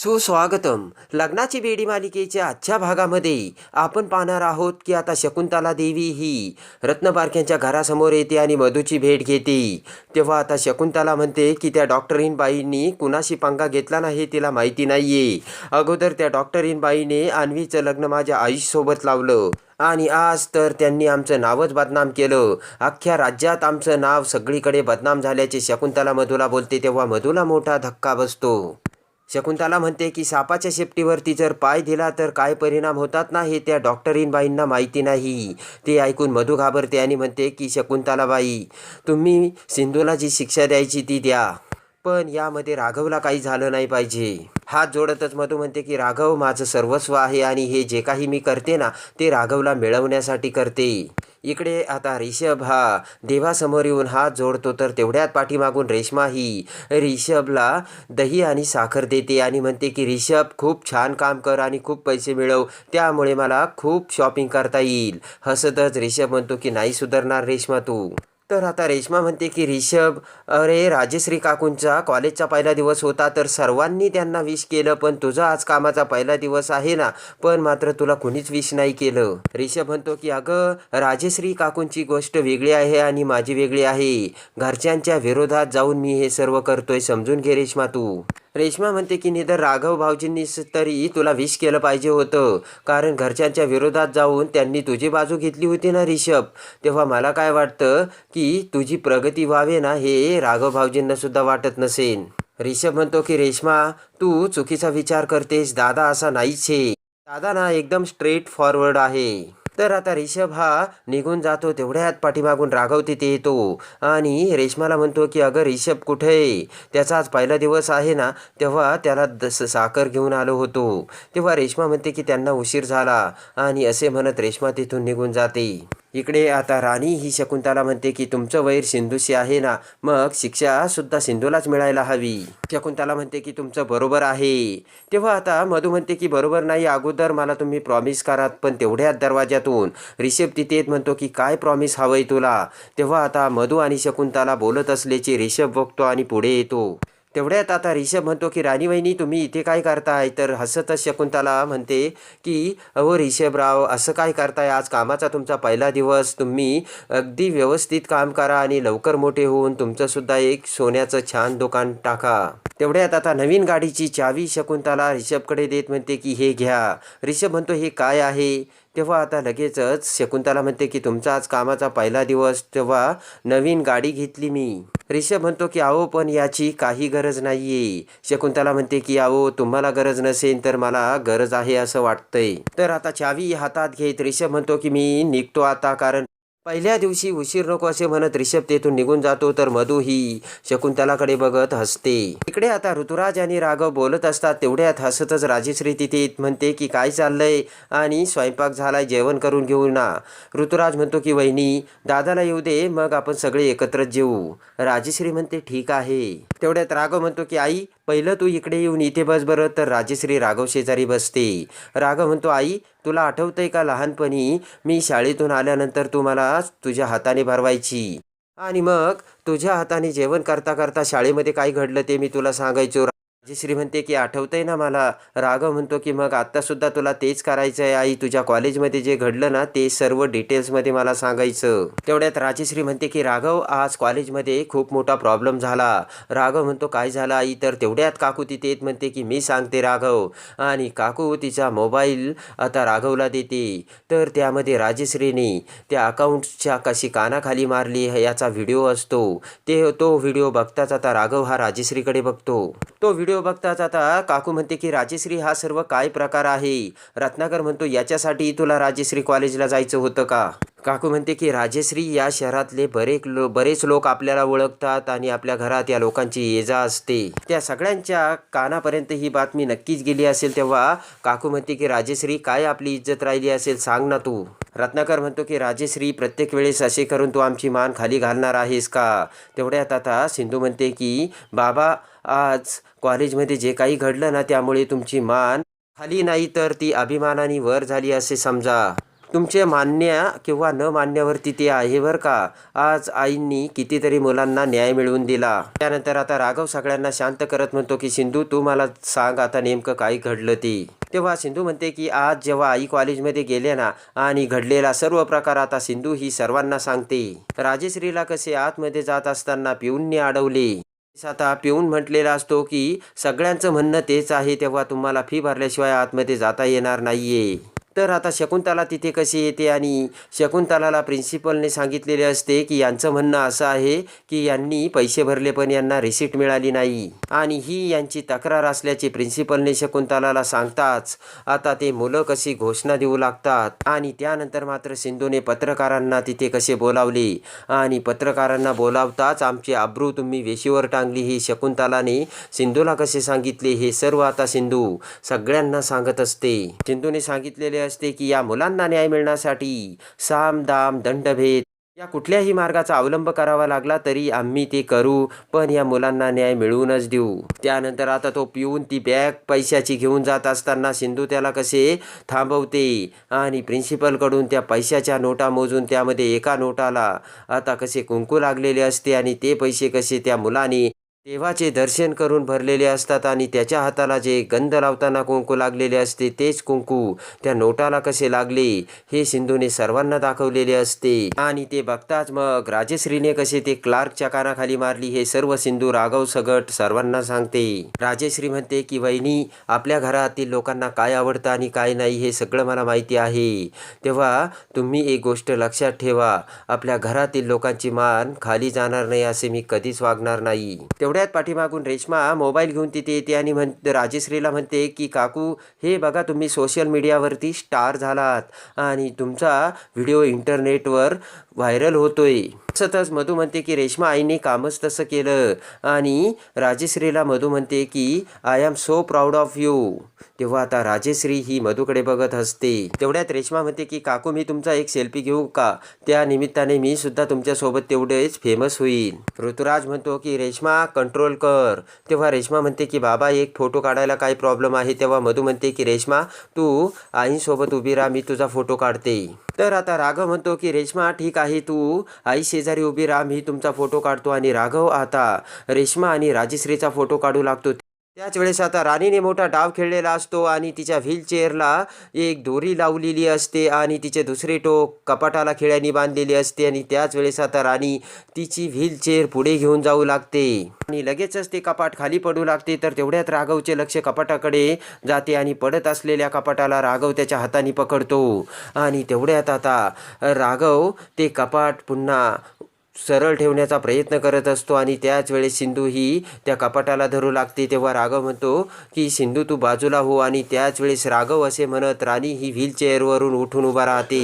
सुस्वागतम. लग्नाची बेडी मालिकेच्या आजच्या भागामध्ये आपण पाहणार आहोत की आता शकुंतला देवी ही रत्नबारख्यांच्या घरासमोर येते आणि मधूची भेट घेते. तेव्हा आता शकुंतला म्हणते की त्या डॉक्टरीनबाईंनी कुणाशी पंगा घेतला नाही हे तिला माहिती नाहीये. अगोदर त्या डॉक्टरीन बाईने अन्वीचं लग्न माझ्या आईसोबत लावलं आणि आज तर त्यांनी आमचं नावच बदनाम केलं. अख्ख्या राज्यात आमचं नाव सगळीकडे बदनाम झाल्याचे शकुंतला मधूला बोलते तेव्हा मधूला मोठा धक्का बसतो. शकुंतला म्हणते की सापाच्या शेपटीवरती जर पाय दिला तर काय परिणाम होतात ना हे त्या डॉक्टरीनबाईंना माहिती नाही. ते ऐकून मधू घाबरते आणि म्हणते की शकुंतलाबाई तुम्ही सिंधूला जी शिक्षा द्यायची ती द्या. पण यामध्ये राघवला काही झालं नाही पाहिजे. हात जोडतच मधू म्हणते की राघव माझं सर्वस्व आहे आणि हे जे काही मी करते ना ते राघवला मिळवण्यासाठी करते. इकडे आता रिषभ हा देवासमोर येऊन हात जोडतो तर तेवढ्यात पाठीमागून रेश्मा ही रिषभला दही आणि साखर देते आणि म्हणते की रिषभ खूप छान काम कर आणि खूप पैसे मिळव. त्यामुळे मला खूप शॉपिंग करता येईल. हसतच रिषभ म्हणतो की नाही सुधारणार रेश्मा तू. तर आता रेश्मा म्हणते की रिषभ अरे राजश्री काकूंचा कॉलेजचा पहिला दिवस होता तर सर्वांनी त्यांना विश केलं पण तुझा आज कामाचा पहिला दिवस आहे ना पण मात्र तुला कुणीच विश नाही केलं. रिषभ म्हणतो की अगं राजश्री काकूंची गोष्ट वेगळी आहे आणि माझी वेगळी आहे. घरच्यांच्या विरोधात जाऊन मी हे सर्व करतोय समजून घे रेश्मा तू. रेश्मा म्हणते की निधर राघव भाऊजींनी तरी तुला विश केलं पाहिजे होतं. कारण घरच्यांच्या विरोधात जाऊन त्यांनी तुझी बाजू घेतली होती ना रिषभ? तेव्हा मला काय वाटतं की तुझी प्रगती व्हावे ना हे राघव भाऊजींना सुद्धा वाटत नसेल रिषभ म्हणतो की रेश्मा तू चुकीचा विचार करतेस. दादा असा नाहीच आहे. दादा ना एकदम स्ट्रेट फॉरवर्ड आहे. तर आता रिषभ हा निघून जातो तेवढ्यात पाठीमागून राघव तिथे येतो. आणि रेश्माला म्हणतो की अगं रिषभ कुठे आहे? त्याचा आज पहिला दिवस आहे ना तेव्हा त्याला दस साखर घेऊन आलो होतो. तेव्हा रेश्मा म्हणते की त्यांना उशीर झाला. आणि असे म्हणत रेश्मा तिथून निघून जाते. इकडे आता राणी ही शकुंतला म्हणते की तुमचं वैर सिंधूशी आहे ना मग शिक्षा सुद्धा सिंधूलाच मिळायला हवी. शकुंतला म्हणते की तुमचं बरोबर आहे. तेव्हा आता मधू म्हणते की बरोबर नाही अगोदर मला तुम्ही प्रॉमिस करात पण तेवढ्याच दरवाज्यातून. रिषभ तिथे येत म्हणतो की काय प्रॉमिस हवंय तुला? तेव्हा आता मधू आणि शकुंतला बोलत असल्याचे रिषभ बघतो आणि पुढे येतो. तेवढ्यात आता रिषभ म्हणतो की राणी वहिनी तुम्ही इथे काय करताय? तर हसतच शकुंतला म्हणते की अहो रिषभराव असं काय करताय? आज कामाचा तुमचा पहिला दिवस. तुम्ही अगदी व्यवस्थित काम करा आणि लवकर मोठे होऊन तुमचंसुद्धा एक सोन्याचं छान दुकान टाका. तेवढ्यात आता नवीन गाडीची चावी शकुंतला रिषभकडे देत म्हणते की हे घ्या. रिषभ म्हणतो हे काय आहे? तेव्हा आता लगेचच शकुंतला म्हणते की तुमचा आज कामाचा पहिला दिवस. तेव्हा नवीन गाडी घेतली मी. रिषभ म्हणतो की अहो पण याची काही गरज नाहीये. शकुंतला म्हणते की अहो तुम्हाला गरज नसेल तर मला गरज आहे असं वाटतंय. तर आता चावी हातात घेत रिषभ म्हणतो की मी निघतो आता कारण पहिल्या दिवशी उशीर नको असे म्हणत रिषभ तेथून निघून जातो तर मधू ही शकुंतलाकडे बघत हसते. इकडे आता ऋतुराज आणि राघव बोलत असतात तेवढ्यात हसतच राजेश्री तिथे म्हणते की काय चाललंय? आणि स्वयंपाक झालाय जेवण करून घेऊ ना. ऋतुराज म्हणतो की वहिनी दादाला येऊ दे मग आपण सगळे एकत्रच जेवू राजेश्री म्हणते ठीक आहे. तेवढ्यात राघव म्हणतो की आई पहिलं तू इकडे येऊन इथे बस बरं. तर राजेश्री राघव शेजारी बसते. राघव म्हणतो आई तुला आठवतंय का लहानपणी मी शाळेतून आल्यानंतर तू मला तुझ्या हाताने भरवायची? आणि मग तुझ्या हाताने जेवण करता करता शाळेमध्ये काय घडलं ते मी तुला सांगायचो. राजेश्री म्हणते की आठवतंय ना मला? राघव म्हणतो की मग आत्तासुद्धा तुला तेच करायचं आहे आई? तुझ्या कॉलेजमध्ये जे घडलं ना ते सर्व डिटेल्समध्ये मला सांगायचं. तेवढ्यात राजेश्री म्हणते की राघव आज कॉलेजमध्ये खूप मोठा प्रॉब्लेम झाला. राघव म्हणतो काय झाला आई? तर तेवढ्यात काकू तिथे येत म्हणते की मी सांगते राघव. आणि काकू तिचा मोबाईल आता राघवला देते. तर त्यामध्ये राजेश्रीने त्या अकाउंटच्या कशी कानाखाली मारली याचा व्हिडिओ असतो. ते तो व्हिडिओ बघताच आता राघव हा राजेश्रीकडे बघतो. तो व्हिडिओ बघताच आता काकू म्हणते की राजेश्री हा सर्व काय प्रकार आहे? रत्नाकर म्हणतो याच्यासाठी तुला राजेश्री कॉलेजला जायचं होतं का? काकू म्हणते की राजेश्री या शहरातले बरेच लो बरेच लोक आपल्याला ओळखतात आणि आपल्या घरात या लोकांची ये जा असते. त्या सगळ्यांच्या कानापर्यंत ही बातमी नक्कीच गेली असेल तेव्हा काकू म्हणते की राजेश्री काय आपली इज्जत राहिली असेल सांग ना तू. रत्नाकर म्हणतो की राजेश्री प्रत्येक वेळेस असे करून तू आमची मान खाली घालणार आहेस का? तेवढ्यात आता सिंधू म्हणते की बाबा आज कॉलेजमध्ये जे काही घडलं ना त्यामुळे तुमची मान खाली नाही तर ती अभिमानाने वर झाली असे समजा. तुमचे मान्य किंवा न मान्यवरती ते आहे बरं का? आज आईंनी कितीतरी मुलांना न्याय मिळवून दिला. त्यानंतर आता राघव सगळ्यांना शांत करत म्हणतो की सिंधू तू मला सांग आता नेमकं काय घडलं ते. तेव्हा सिंधू म्हणते की आज जेव्हा आई कॉलेजमध्ये गेले ना आणि घडलेला सर्व प्रकार आता सिंधू ही सर्वांना सांगते. राजेश्रीला कसे आतमध्ये जात असताना पिऊनने अडवले. आता पिऊन म्हटलेला असतो की सगळ्यांचं म्हणणं तेच आहे तेव्हा तुम्हाला फी भरल्याशिवाय आतमध्ये जाता येणार नाहीये. तर आता शकुंतला तिथे कशी येते आणि शकुंतलाला प्रिन्सिपलने सांगितलेले असते की यांचं म्हणणं असं आहे की यांनी पैसे भरले पण यांना रिसिट मिळाली नाही. आणि ही यांची तक्रार असल्याचे प्रिन्सिपलने शकुंतलाला सांगताच आता ते मुलं कशी घोषणा देऊ लागतात. आणि त्यानंतर मात्र सिंधूने पत्रकारांना तिथे कसे बोलावले. आणि पत्रकारांना बोलावताच आमची आब्रू तुम्ही वेशीवर टांगली ही शकुंतलाने सिंधूला कसे सांगितले हे सर्व आता सिंधू सगळ्यांना सांगत असते. सिंधूने सांगितलेले असते की या मुलांना न्याय मिळण्यासाठी साम दाम दंडभेद या कुठल्याही मार्गाचा अवलंब करावा लागला तरी आम्ही ते करू पण या मुलांना न्याय मिळवूनच देऊ. त्यानंतर आता तो पिऊन ती बॅग पैशाची घेऊन जात असताना सिंधू त्याला कसे थांबवते आणि प्रिन्सिपलकडून त्या पैशाच्या नोटा मोजून त्यामध्ये एका नोटाला आता कसे कुंकू लागलेले असते आणि ते पैसे कसे त्या मुलाने देवाचे दर्शन करून भरलेले असतात आणि त्याच्या हाताला जे गंध लावताना कुंकू लागलेले असते तेच कुंकू त्या नोटाला कसे लागले हे सिंधूने सर्वांना दाखवलेले असते. आणि ते बघताच मग राजश्रीने कसे ते क्लार्कच्या कानाखाली मारली हे सर्व सिंधू राघव सगट सर्वांना सांगते. राजश्री म्हणते की वहिनी आपल्या घरातील लोकांना काय आवडतं आणि काय नाही हे सगळं मला माहिती आहे. तेव्हा तुम्ही एक गोष्ट लक्षात ठेवा आपल्या घरातील लोकांची मान खाली जाणार नाही असे मी कधीच वागणार नाही. तेवढ्यात पाठीमागून रेश्मा मोबाईल घेऊन तिथे येते आणि म्हण राजेश्रीला म्हणते की काकू हे बघा तुम्ही सोशल मीडियावरती स्टार झालात आणि तुमचा व्हिडिओ इंटरनेटवर व्हायरल होतोय. तसंच मधू म्हणते की रेश्मा आईने कामच तसं केलं. आणि राजेश्रीला मधू म्हणते की I am so proud of you तेव्हा आता राजेश्री ही मधूकडे बघत असते तेवढ्यात रेश्मा म्हणते की काकू मी तुमचा एक सेल्फी घेऊ का? त्या निमित्ताने मी सुद्धा तुमच्यासोबत तेवढेच फेमस होईल ऋतुराज म्हणतो की रेश्मा कंट्रोल कर. तेव्हा रेश्मा म्हणते की बाबा एक फोटो काढायला काय प्रॉब्लेम आहे? तेव्हा मधू म्हणते की रेश्मा तू आईसोबत उभी राहा मी तुझा फोटो काढते. तर आता राघव म्हणतो की रेश्मा ठीक आहे तू. आई शेजारी उभी राहा मी तुमचा फोटो काढतो आणि राघव आता रेश्मा आणि राजश्रीचा फोटो काढू लागतो. त्याच वेळेस आता राणीने मोठा डाव खेळलेला असतो आणि तिच्या व्हीलचेअरला एक दोरी लावलेली असते आणि तिचे दुसरे टोक कपाटाला खिळ्यानी बांधलेली असते आणि त्याच वेळेस आता राणी तिची व्हीलचेअर पुढे घेऊन जाऊ लागते. आणि लगेचच ते कपाट खाली पडू लागते तर तेवढ्यात राघवचे लक्ष कपाटाकडे जाते आणि पडत असलेल्या कपाटाला राघव त्याच्या हाताने पकडतो. आणि तेवढ्यात आता राघव ते कपाट पुन्हा सरळ ठेवण्याचा प्रयत्न करत असतो आणि त्याच वेळेस सिंधू ही त्या कपाटाला धरू लागते. तेव्हा राघव म्हणतो की सिंधू तू बाजूला हो. आणि त्याच वेळेस राघव असे म्हणत राणी ही व्हीलचेअरवरून उठून उभा राहते.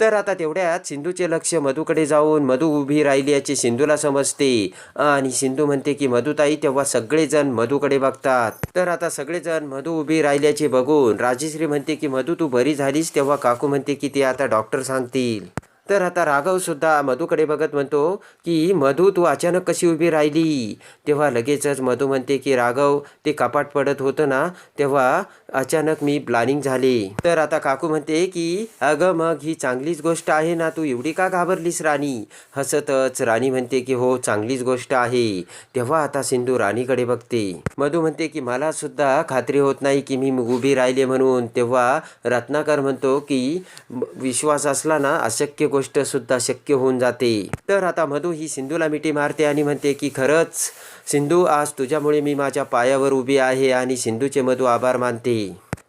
तर आता तेवढ्यात सिंधूचे लक्ष मधूकडे जाऊन मधू उभी राहिली याची सिंधूला समजते. आणि सिंधू म्हणते की मधुताई तेव्हा सगळेजण मधूकडे बघतात. तर आता सगळेजण मधू उभी राहिल्याचे बघून राजेश्री म्हणते की मधू तू बरी झालीस. तेव्हा काकू म्हणते की ते आता डॉक्टर सांगतील. तर आता राघवसुद्धा मधूकडे बघत म्हणतो की मधू तू अचानक कशी उभी राहिली? तेव्हा लगेचच मधू म्हणते की राघव ते कपाट पडत होतं ना तेव्हा अचानक मी प्लॅनिंग झाले. तर आता काकू म्हणते की अगं मग ही चांगलीच गोष्ट आहे ना तू एवढी का घाबरलीस राणी? हसतच राणी म्हणते की हो चांगलीच गोष्ट आहे. तेव्हा आता सिंधू राणीकडे बघते. मधू म्हणते की मला सुद्धा खात्री होत नाही की मी उभी राहिले म्हणून. तेव्हा रत्नाकर म्हणतो की विश्वास असला ना अशक्य गोष्ट सुद्धा शक्य होऊन जाते. तर आता मधू ही सिंधूला मिठी मारते आणि म्हणते की खरंच सिंधू आज तुझ्यामुळे मी माझ्या पायावर उभी आहे आणि सिंधूचे मधू आभार मानते.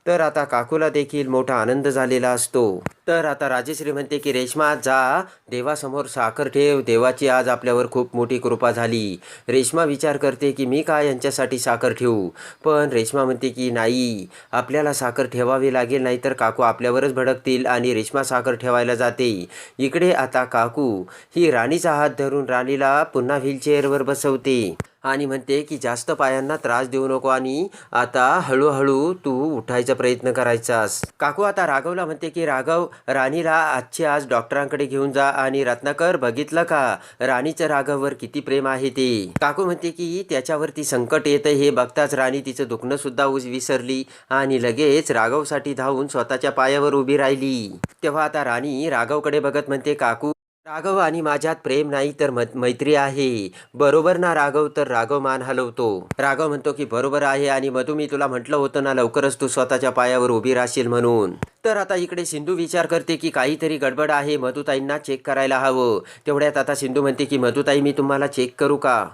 तर आता काकूला देखील मोठा आनंद झालेला असतो. तर आता राजेश्री म्हणते की रेश्मा जा देवासमोर साखर ठेव देवाची आज आपल्यावर खूप मोठी कृपा झाली. रेश्मा विचार करते की मी का यांच्यासाठी साखर ठेवू? पण रेश्मा म्हणते की नाही आपल्याला साखर ठेवावी लागेल नाहीतर काकू आपल्यावरच भडकतील आणि रेश्मा साखर ठेवायला जाते. इकडे आता काकू ही राणीचा हात धरून राणीला पुन्हा व्हीलचेअरवर बसवते. आणि म्हणते की जास्त पायांना त्रास देऊ नको आणि आता हळूहळू तू उठायचा प्रयत्न करायचास. काकू आता राघवला म्हणते की राघव राणीला आजची आज डॉक्टरांकडे घेऊन जा आणि रत्नाकर बघितलं का? राणीचं राघववर किती प्रेम आहे ते. काकू म्हणते की त्याच्यावरती संकट येतं हे बघताच राणी तिचं दुखणं सुद्धा विसरली आणि लगेच राघवसाठी धावून स्वतःच्या पायावर उभी राहिली. तेव्हा आता राणी राघवकडे बघत म्हणते काकू राघव आणि माझ्यात प्रेम नाही तर म- मैत्री आहे. बरोबर ना राघव? तर राघव मान हलवतो. राघव म्हणतो की बरोबर आहे आणि मधू मी तुला म्हटलं होतं ना लवकरच तू स्वतःच्या पायावर उभी राहशील म्हणून. तर आता इकडे सिंधू विचार करते की काहीतरी गडबड आहे मधुताईंना चेक करायला हवं. तेवढ्यात आता सिंधू म्हणते की मधुताई मी तुम्हाला चेक करू का?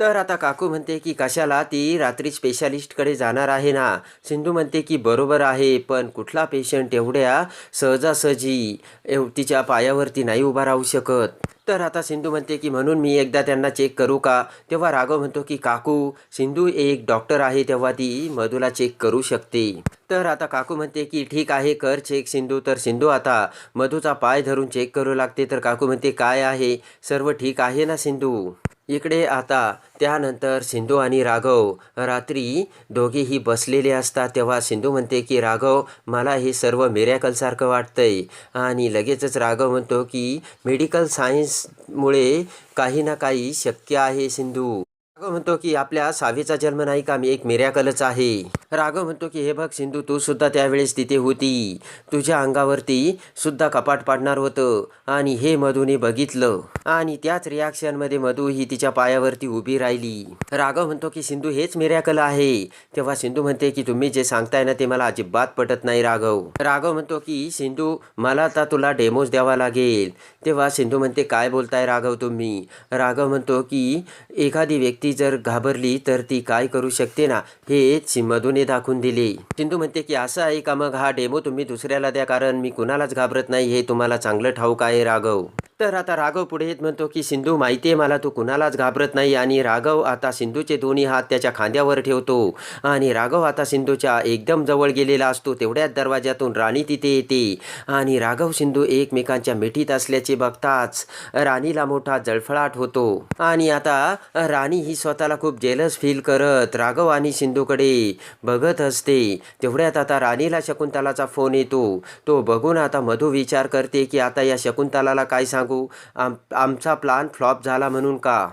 तर आता काकू म्हणते की कशाला ती रात्री स्पेशालिस्टकडे जाणार आहे ना? सिंधू म्हणते की बरोबर आहे पण कुठला पेशंट एवढ्या सहजासहजी एव तिच्या पायावरती नाही उभा राहू शकत? तर आता सिंधू म्हणते की म्हणून मी एकदा त्यांना चेक करू का? तेव्हा राघव म्हणतो की काकू सिंधू एक डॉक्टर आहे तेव्हा ती मधूला चेक करू शकते. तर आता काकू म्हणते की ठीक आहे कर चेक सिंधू. तर सिंधू आता मधूचा पाय धरून चेक करू लागते. तर काकू म्हणते काय आहे? सर्व ठीक आहे ना सिंधू? इकडे आता त्यानंतर सिंधू आणि राघव रात्री दोघेही बसलेले असतात तेव्हा सिंधू म्हणते की राघव मला हे सर्व मिरॅकलसारखं वाटतंय. आणि लगेचच राघव म्हणतो की मेडिकल सायन्समुळे काही ना काही शक्य आहे सिंधू. राघव म्हणतो की आपल्या सावीचा जन्म नाही का? मी एक मिरॅकलच आहे. राघव म्हणतो की हे बघ सिंधू तू सुद्धा त्यावेळेस तिथे होती. तुझ्या अंगावरती सुद्धा कपाट पाडणार होतं. आणि हे मधूने बघितलं. आणि त्याच रिॲक्शनमध्ये मधू ही तिच्या पायावरती उभी राहिली. राघव म्हणतो की सिंधू हेच मिरॅकल आहे. तेव्हा सिंधू म्हणते की तुम्ही जे सांगताय ना ते मला अजिबात पटत नाही राघव. राघव म्हणतो की सिंधू मला आता तुला डेमोज द्यावा लागेल. तेव्हा सिंधू म्हणते काय बोलताय राघव तुम्ही? राघव म्हणतो की एखादी व्यक्ती ती जर घाबरली तर ती काय करू शकते ना? हे सि- मधूने दाखवून दिले. सिंधू म्हणते की असं आहे का मग हा डेमो तुम्ही दुसऱ्याला द्या कारण मी कुणालाच घाबरत नाही हे तुम्हाला चांगलं ठाऊक आहे राघव. तर आता राघव पुढे येत म्हणतो की सिंधू माहिती आहे मला तू कुणालाच घाबरत नाही आणि राघव आता सिंधूचे दोन्ही हात त्याच्या खांद्यावर ठेवतो आणि राघव आता सिंधूच्या एकदम जवळ गेलेला असतो तेवढ्याच दरवाज्यातून राणी तिथे येते आणि राघव सिंधू एकमेकांच्या मिठीत असल्याचे बघताच राणीला मोठा जळफळाट होतो आणि आता राणी ही स्वतःला खूप जेलस फील करत राघव आणि सिंधूकडे बघत असते. तेवढ्यात आता राणीला शकुंतलाचा फोन येतो. तो बघून आता मधू विचार करते की आता या शकुंतलाला काय सांग? आम आमचा प्लान फ्लॉप झाला म्हणून का?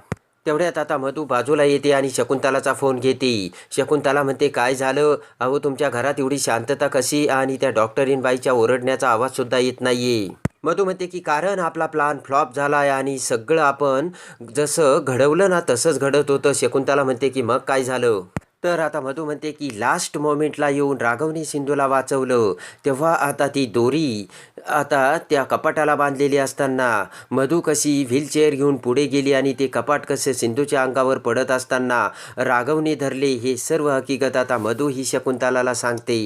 तेवढ्यात आता मधू बाजूला येते आणि शकुंतलाचा फोन घेते. शकुंतला म्हणते काय झालं? अहो तुमच्या घरात एवढी शांतता कशी आणि त्या डॉक्टरीन बाईच्या ओरडण्याचा आवाजसुद्धा येत नाहीये. मधू म्हणते की कारण आपला प्लान फ्लॉप झाला आहे आणि सगळं आपण जसं घडवलं ना तसंच घडत होतं. शकुंतला म्हणते की मग काय झालं? तर आता मधू म्हणते की लास्ट मोमेंटला येऊन राघवने सिंधूला वाचवलं. तेव्हा आता ती दोरी आता त्या कपाटाला बांधलेली असताना मधू कशी व्हीलचेअर घेऊन पुढे गेली आणि ते कपाट कसे सिंधूच्या अंगावर पडत असताना राघवने धरले हे सर्व हकीकत आता मधू ही शकुंतलाला सांगते.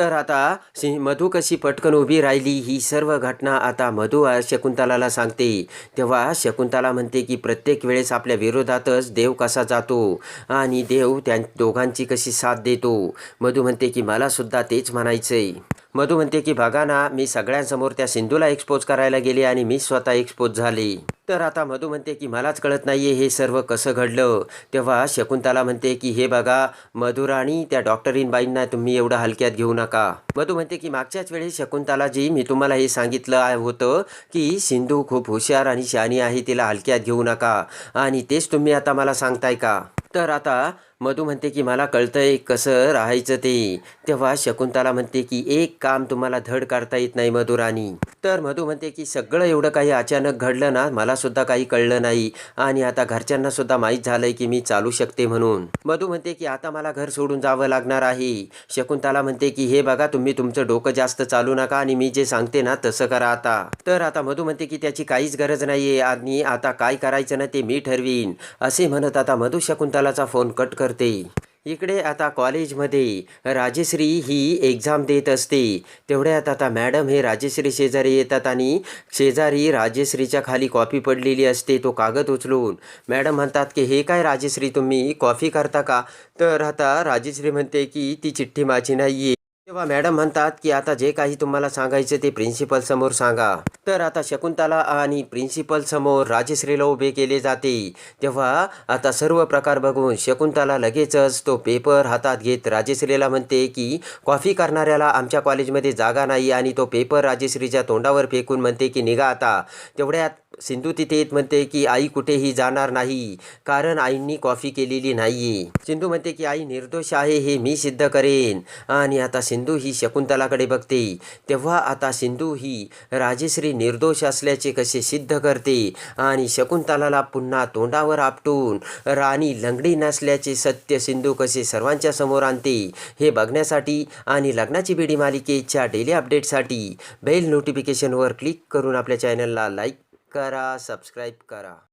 तर आता सिंह मधू कशी पटकन उभी राहिली ही सर्व घटना आता मधू शकुंतलाला सांगते. तेव्हा शकुंतला म्हणते की प्रत्येक वेळेस आपल्या विरोधातच देव कसा जातो आणि देव त्या दोघांची कशी साथ देतो. मधू म्हणते की मला सुद्धा तेच म्हणायचंय. मधू म्हणते की बघा ना मी सगळ्यांसमोर त्या सिंधूला एक्सपोज करायला गेले आणि मी स्वतः एक्सपोज झाले. तर आता मधू म्हणते की मलाच कळत नाहीये हे सर्व कसं घडलं. तेव्हा शकुंतला म्हणते की हे बघा मधुराणी त्या डॉक्टरीन बाईंना तुम्ही एवढं हलक्यात घेऊ नका. मधू म्हणते की मागच्याच वेळी शकुंतलाजी मी तुम्हाला हे सांगितलं आहे होतं की सिंधू खूप हुशार आणि शहाणी आहे तिला हलक्यात घेऊ नका. आणि तेच तुम्ही आता मला सांगताय का? तर आता मधू म्हणते की मला कळतंय कसं राहायचं ते. तेव्हा शकुंतला म्हणते की एक काम तुम्हाला धड काढता येत नाही मधुराणी तर मधू म्हणते की सगळं एवढं काही अचानक घडलं ना मला सुद्धा काही कळलं नाही. आणि आता घरच्यांना सुद्धा माहीत झालंय की मी चालू शकते म्हणून. मधू म्हणते की आता मला घर सोडून जावं लागणार आहे. शकुंतला म्हणते की हे बघा तुम्ही तुमचं डोकं जास्त चालू नका आणि मी जे सांगते ना तसं करा आता. तर आता मधू म्हणते की त्याची काहीच गरज नाहीये आणि आता काय करायचं ना ते मी ठरवीन. असे म्हणत आता मधू शकुंतलाचा फोन कट कर करते. इकडे आता कॉलेजमध्ये राजेश्री ही एक्झाम देत असते. तेवढ्यात आता मॅडम हे राजेश्री शेजारी येतात आणि शेजारी राजेश्रीच्या खाली कॉफी पडलेली असते तो कागद उचलून. मॅडम म्हणतात की हे काय राजेश्री तुम्ही कॉफी करता का? तर आता राजेश्री म्हणते की ती चिठ्ठी माझी नाही आहे तेव्हा मॅडम म्हणतात की आता जे काही तुम्हाला सांगायचं ते प्रिन्सिपल समोर सांगा. तर आता शकुंतला आणि प्रिन्सिपल समोर राजश्रीला उभे केले जाते. तेव्हा आता सर्व प्रकार बघून शकुंतला लगेचच तो पेपर हातात घेत राजश्रीला म्हणते की कॉफी करणाऱ्याला आमच्या कॉलेजमध्ये जागा नाही आणि तो पेपर राजश्रीच्या तोंडावर फेकून म्हणते की निघा आता. तेवढ्यात सिंधू तिथे येत म्हणते की आई कुठेही जाणार नाही कारण आईंनी कॉफी केलेली नाहीये. सिंधू म्हणते की आई निर्दोष आहे हे मी सिद्ध करेन. आणि आता सिंधू ही शकुंतलाकडे बघते. तेव्हा आता सिंधू ही राजेश्री निर्दोष असल्याचे कसे सिद्ध करते आणि शकुंतलाला पुन्हा तोंडावर आपटून राणी लंगडी नसल्याचे सत्य सिंधू कसे सर्वांच्या समोर आणते हे बघण्यासाठी आणि लग्नाची बेडी मालिकेच्या डेली अपडेटसाठी बेल नोटिफिकेशनवर क्लिक करून आपल्या चॅनलला लाईक करा सबस्क्राईब करा.